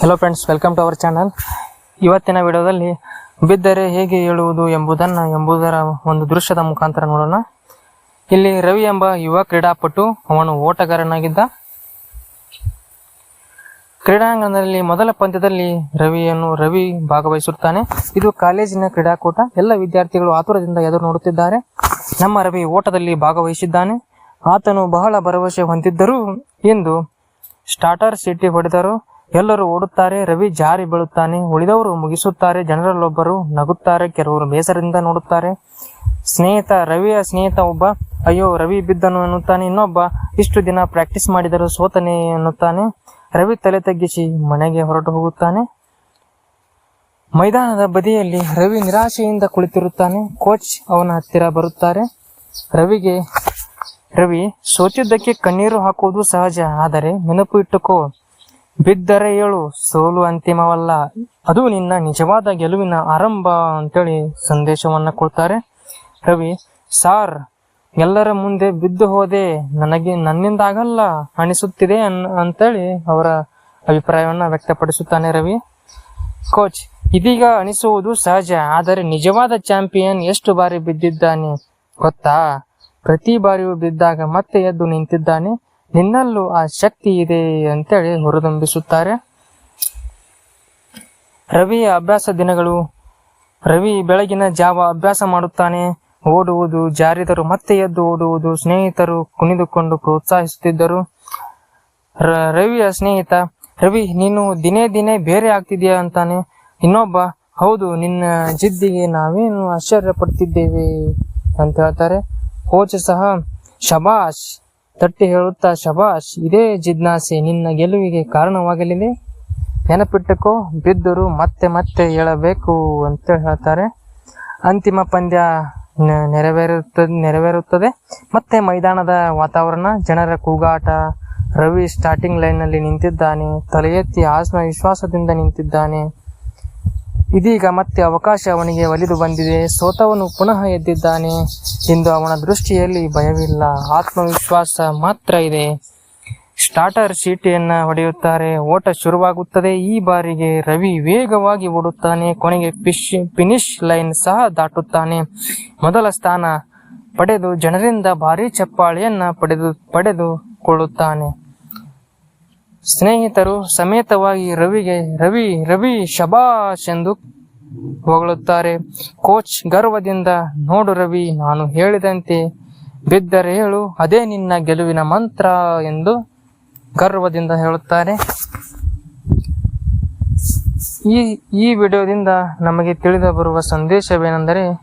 Hello friends welcome to our channel ಇವತ್ತಿನ ವಿಡಿಯೋದಲ್ಲಿ ಬಿದ್ದರೆ ಹೇಗೆ ಹೇಳುವುದು ಎಂಬುದನ್ನು, ಎಂಬುದರ ಒಂದು ದೃಶ್ಯದ ಮುಖಾಂತರ ನೋಡೋಣ. ಇಲ್ಲಿ ರವಿ ಎಂಬ ಯುವ ಕ್ರೀಡಾಪಟು, ಅವನು ಓಟಗಾರನಾಗಿದ್ದ. ಕ್ರೀಡಾಂಗಣದಲ್ಲಿ ಮೊದಲ ಪಂದ್ಯದಲ್ಲಿ ರವಿಯನ್ನು, ರವಿ ಭಾಗವಹಿಸುತ್ತಾನೆ. ಇದು ಕಾಲೇಜಿನ ಕ್ರೀಡಾಕೂಟ. ಎಲ್ಲ ವಿದ್ಯಾರ್ಥಿಗಳು ಆತುರದಿಂದ ಎದುರು ನೋಡುತ್ತಿದ್ದಾರೆ. ನಮ್ಮ ರವಿ ಓಟದಲ್ಲಿ ಭಾಗವಹಿಸಿದ್ದಾನೆ. ಆತನು ಬಹಳ ಭರವಸೆ ಹೊಂದಿದ್ದರು ಎಂದು ಸ್ಟಾರ್ಟರ್ ಸಿಟಿ ಹೊಡೆದರು. ಎಲ್ಲರೂ ಓಡುತ್ತಾರೆ, ರವಿ ಜಾರಿ ಬೀಳುತ್ತಾನೆ, ಉಳಿದವರು ಮುಗಿಸುತ್ತಾರೆ, ಜನರಲ್ಲೊಬ್ಬರು ನಗುತ್ತಾರೆ, ಕೆಲವರು ಬೇಸರದಿಂದ ನೋಡುತ್ತಾರೆ. ಸ್ನೇಹಿತ ರವಿಯ ಸ್ನೇಹಿತ ಒಬ್ಬ, ಅಯ್ಯೋ, ರವಿ ಬಿದ್ದನು ಎನ್ನುತ್ತಾನೆ, ಇನ್ನೊಬ್ಬ ಇಷ್ಟು ದಿನ ಪ್ರಾಕ್ಟೀಸ್ ಮಾಡಿದರೂ ಸೋತನೆ ಎನ್ನುತ್ತಾನೆ. ರವಿ ತಲೆ ತಗ್ಗಿಸಿ ಮನೆಗೆ ಹೊರಟು ಹೋಗುತ್ತಾನೆ. ಮೈದಾನದ ಬದಿಯಲ್ಲಿ ರವಿ ನಿರಾಶೆಯಿಂದ ಕುಳಿತಿರುತ್ತಾನೆ ಕೋಚ್ ಅವನ ಹತ್ತಿರ ಬರುತ್ತಾರೆ. ರವಿಗೆ, ರವಿ, ಸೋತಿದ್ದಕ್ಕೆ ಕಣ್ಣೀರು ಹಾಕುವುದು ಸಹಜ, ಆದರೆ ನೆನಪು ಇಟ್ಟುಕೋ ಬಿದ್ದರೆ ಏಳು, ಸೋಲು ಅಂತಿಮವಲ್ಲ. ಅದು ನಿನ್ನ ನಿಜವಾದ ಗೆಲುವಿನ ಆರಂಭ ಅಂತೇಳಿ ಸಂದೇಶವನ್ನ ಕೊಡ್ತಾರೆ. ರವಿ, ಸಾರ್, ಎಲ್ಲರ ಮುಂದೆ ಬಿದ್ದು ಹೋದೆ. ನನಗೆ ನನ್ನಿಂದ ಆಗಲ್ಲ ಅನಿಸುತ್ತಿದೆ ಅನ್ ಅಂತೇಳಿ ಅವರ ಅಭಿಪ್ರಾಯವನ್ನ ವ್ಯಕ್ತಪಡಿಸುತ್ತಾನೆ ರವಿ. ಕೋಚ್, ಇದೀಗ ಅನಿಸುವುದು ಸಹಜ, ಆದರೆ ನಿಜವಾದ ಚಾಂಪಿಯನ್ ಎಷ್ಟು ಬಾರಿ ಬಿದ್ದಿದ್ದಾನೆ ಗೊತ್ತಾ? ಪ್ರತಿ ಬಾರಿಯೂ ಬಿದ್ದಾಗ ಮತ್ತೆ ಎದ್ದು ನಿಂತಿದ್ದಾನೆ. ನಿನ್ನಲ್ಲೂ ಆ ಶಕ್ತಿ ಇದೆ ಅಂತೇಳಿ ಹುರಿದುಂಬಿಸುತ್ತಾರೆ ರವಿಯ ಅಭ್ಯಾಸ ದಿನಗಳು. ರವಿ ಬೆಳಗಿನ ಜಾವ ಅಭ್ಯಾಸ ಮಾಡುತ್ತಾನೆ. ಓಡುವುದು ಜಾರಿದರು, ಮತ್ತೆ ಎದ್ದು ಓಡುವುದು ಸ್ನೇಹಿತರು ಕುಣಿದುಕೊಂಡು ಪ್ರೋತ್ಸಾಹಿಸುತ್ತಿದ್ದರು. ರವಿಯ ಸ್ನೇಹಿತ, ರವಿ, ನೀನು ದಿನೇ ದಿನೇ ಬೇರೆ ಆಗ್ತಿದ್ಯಾ ಅಂತಾನೆ. ಇನ್ನೊಬ್ಬ, ಹೌದು, ನಿನ್ನ ಜಿದ್ದಿಗೆ ನಾವೇನು ಆಶ್ಚರ್ಯ ಪಡ್ತಿದ್ದೇವೆ ಅಂತ ಹೇಳ್ತಾರೆ. ಕೋಚ್ ಸಹ, ಶಬಾಷ್ ತಟ್ಟಿ ಹೇಳುತ್ತಾ, ಶಬಾಷ್, ಇದೇ ಜಿಜ್ಞಾಸೆ ನಿನ್ನ ಗೆಲುವಿಗೆ ಕಾರಣವಾಗಲಿದೆ? ನೆನಪಿಟ್ಟುಕೋ, ಬಿದ್ದರು ಮತ್ತೆ ಮತ್ತೆ ಹೇಳಬೇಕು ಅಂತ ಹೇಳ್ತಾರೆ. ಅಂತಿಮ ಪಂದ್ಯ ನೆರವೇರುತ್ತದೆ ನೆರವೇರುತ್ತದೆ. ಮತ್ತೆ ಮೈದಾನದ ವಾತಾವರಣ, ಜನರ ಕೂಗಾಟ, ರವಿ ಸ್ಟಾರ್ಟಿಂಗ್ ಲೈನ್ನಲ್ಲಿ ನಿಂತಿದ್ದಾನೆ ತಲೆ ಎತ್ತಿ ಆತ್ಮವಿಶ್ವಾಸದಿಂದ ನಿಂತಿದ್ದಾನೆ. ಇದೀಗ ಮತ್ತೆ ಅವಕಾಶ ಅವನಿಗೆ ಒಲಿದು ಬಂದಿದೆ. ಸೋತವನು ಪುನಃ ಎದ್ದಿದ್ದಾನೆ ಎಂದು ಅವನ ದೃಷ್ಟಿಯಲ್ಲಿ ಭಯವಿಲ್ಲ. ಆತ್ಮವಿಶ್ವಾಸ ಮಾತ್ರ ಇದೆ. ಸ್ಟಾರ್ಟರ್ ಚೀಟಿಯನ್ನು ಹೊಡೆಯುತ್ತಾರೆ. ಓಟ ಶುರುವಾಗುತ್ತದೆ. ಈ ಬಾರಿಗೆ ರವಿ ವೇಗವಾಗಿ ಓಡುತ್ತಾನೆ. ಕೊನೆಗೆ ಫಿಶ್, ಫಿನಿಶ್ ಲೈನ್ ಸಹ ದಾಟುತ್ತಾನೆ. ಮೊದಲ ಸ್ಥಾನ ಪಡೆದು ಜನರಿಂದ ಭಾರಿ ಚಪ್ಪಾಳೆಯನ್ನು ಪಡೆದು, ಪಡೆದುಕೊಳ್ಳುತ್ತಾನೆ. ಸ್ನೇಹಿತರು, ಸಮೇತವಾಗಿ ರವಿಗೆ ರವಿ ರವಿ ಶಬಾಷ್ ಎಂದು ಹೊಗಳುತ್ತಾರೆ. ಕೋಚ್ ಗರ್ವದಿಂದ, ನೋಡು ರವಿ, ನಾನು ಹೇಳಿದಂತೆ ಬಿದ್ದರೆ ಹೇಳು, ಅದೇ ನಿನ್ನ ಗೆಲುವಿನ ಮಂತ್ರ ಎಂದು ಗರ್ವದಿಂದ ಹೇಳುತ್ತಾರೆ. ಈ ಈ ವಿಡಿಯೋದಿಂದ ನಮಗೆ ತಿಳಿದು ಬರುವ ಸಂದೇಶವೇನೆಂದರೆ,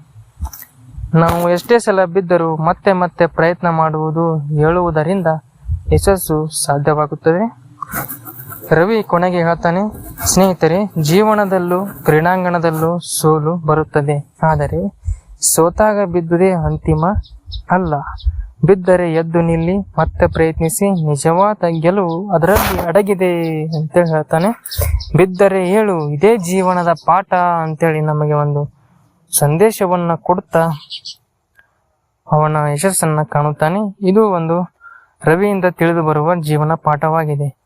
ನಾವು ಎಷ್ಟೇ ಸಲ ಬಿದ್ದರೂ ಮತ್ತೆ ಮತ್ತೆ ಪ್ರಯತ್ನ ಮಾಡುವುದು ಹೇಳುವುದರಿಂದ ಯಶಸ್ಸು ಸಾಧ್ಯವಾಗುತ್ತದೆ. ರವಿ ಕೊನೆಗೆ ಹೇಳ್ತಾನೆ, ಸ್ನೇಹಿತರೆ, ಜೀವನದಲ್ಲೂ ಕ್ರೀಡಾಂಗಣದಲ್ಲೂ ಸೋಲು ಬರುತ್ತದೆ. ಆದರೆ ಸೋತಾಗ ಬಿದ್ದುದೇ ಅಂತಿಮ ಅಲ್ಲ. ಬಿದ್ದರೆ ಎದ್ದು ನಿಲ್ಲಿ, ಮತ್ತೆ ಪ್ರಯತ್ನಿಸಿ. ನಿಜವಾದ ಗೆಲುವು ಅದರಲ್ಲಿ ಅಡಗಿದೆ ಅಂತ ಹೇಳ್ತಾನೆ. ಬಿದ್ದರೆ ಹೇಳು, ಇದೇ ಜೀವನದ ಪಾಠ ಅಂತೇಳಿ ನಮಗೆ ಒಂದು ಸಂದೇಶವನ್ನ ಕೊಡುತ್ತಾ ಅವನ ಯಶಸ್ಸನ್ನ ಕಾಣುತ್ತಾನೆ. ಇದು ಒಂದು ರವಿಯಿಂದ ತಿಳಿದು ಬರುವ ಜೀವನ ಪಾಠವಾಗಿದೆ.